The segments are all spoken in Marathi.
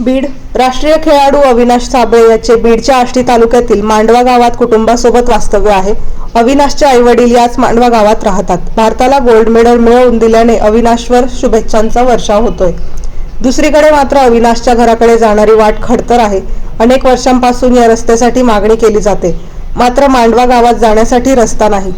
बीड. राष्ट्रीय खेळाडू अविनाश साबळे याचे बीडच्या आष्टी तालुक्यातील मांडवा गावात कुटुंबासोबत वास्तव्य आहे. अविनाशचे आई वडील याच मांडवा गावात राहतात. भारताला गोल्ड मेडल मिळवून दिल्याने अविनाशवर शुभेच्छांचा वर्षाव होतोय. दुसरीकडे मात्र अविनाशच्या घराकडे जाणारी वाट खडतर आहे. अनेक वर्षांपासून या रस्त्यासाठी मागणी केली जाते. मात्र मांडवा गावात जाण्यासाठी रस्ता नाही.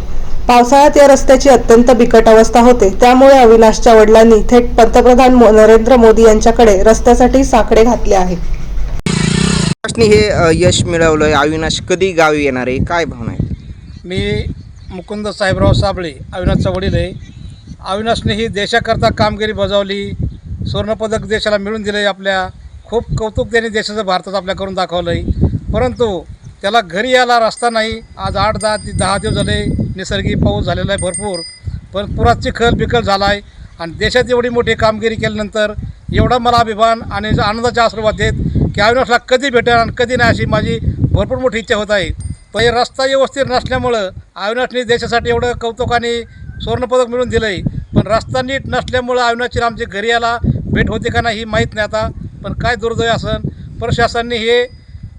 पावसाळ्यात या रस्त्याची अत्यंत बिकट अवस्था होते. त्यामुळे अविनाशच्या वडिलांनी थेट पंतप्रधान मो- नरेंद्र मोदी यांच्याकडे रस्त्यासाठी साकडे घातले आहे. अविनाशने हे यश मिळवलंय. अविनाश कधी गावी येणार आहे? काय भावना आहे? मी मुकुंद साहेबराव साबळे अविनाशचा वडील आहे. अविनाशने ही देशाकरता कामगिरी बजावली. सुवर्णपदक देशाला मिळून दिलं आहे आपल्या. खूप कौतुक त्यांनी देशाचं भारतात आपल्या करून दाखवलं आहे परंतु त्याला घरी यायला रस्ता नाही. आज आठ दहा ते दहा दिवस झाले निसर्गी पाऊस झालेला आहे भरपूर. पण पुरात चिखल बिखल झाला आहे आणि देशात एवढी मोठी कामगिरी केल्यानंतर एवढा मला अभिमान आणि आनंदाचे आशीर्वाद देत की अविनाशला कधी भेटेल आणि कधी नाही अशी माझी भरपूर मोठी इच्छा होत आहे. पण हे रस्ता व्यवस्थित नसल्यामुळं अविनाशने देशासाठी एवढं कौतुकाने सुवर्णपदक मिळवून दिलं आहे पण रस्ता नीट नसल्यामुळं अविनाशची आमची घरी यायला भेट होते का नाही ही माहीत नाही आता. पण काय दुर्दैव असन प्रशासनाने हे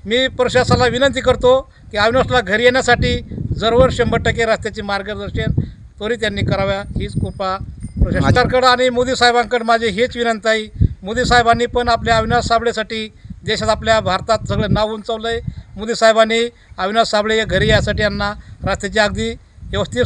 मी प्रशासनाला विनंती करतो की अविनाशला घरी येण्यासाठी जरूर शंभर टक्के रस्त्याचे मार्गदर्शन त्वरित त्यांनी कराव्या हीच कृपा प्रशासनाकडं आणि मोदी साहेबांकडे माझी हेच विनंती आहे. मोदी साहेबांनी पण आपल्या अविनाश साबळेसाठी देशात आपल्या भारतात सगळं नाव उंचवलं आहे मोदी साहेबांनी अविनाश साबळे घरी यासाठी यांना रस्त्याची अगदी व्यवस्थित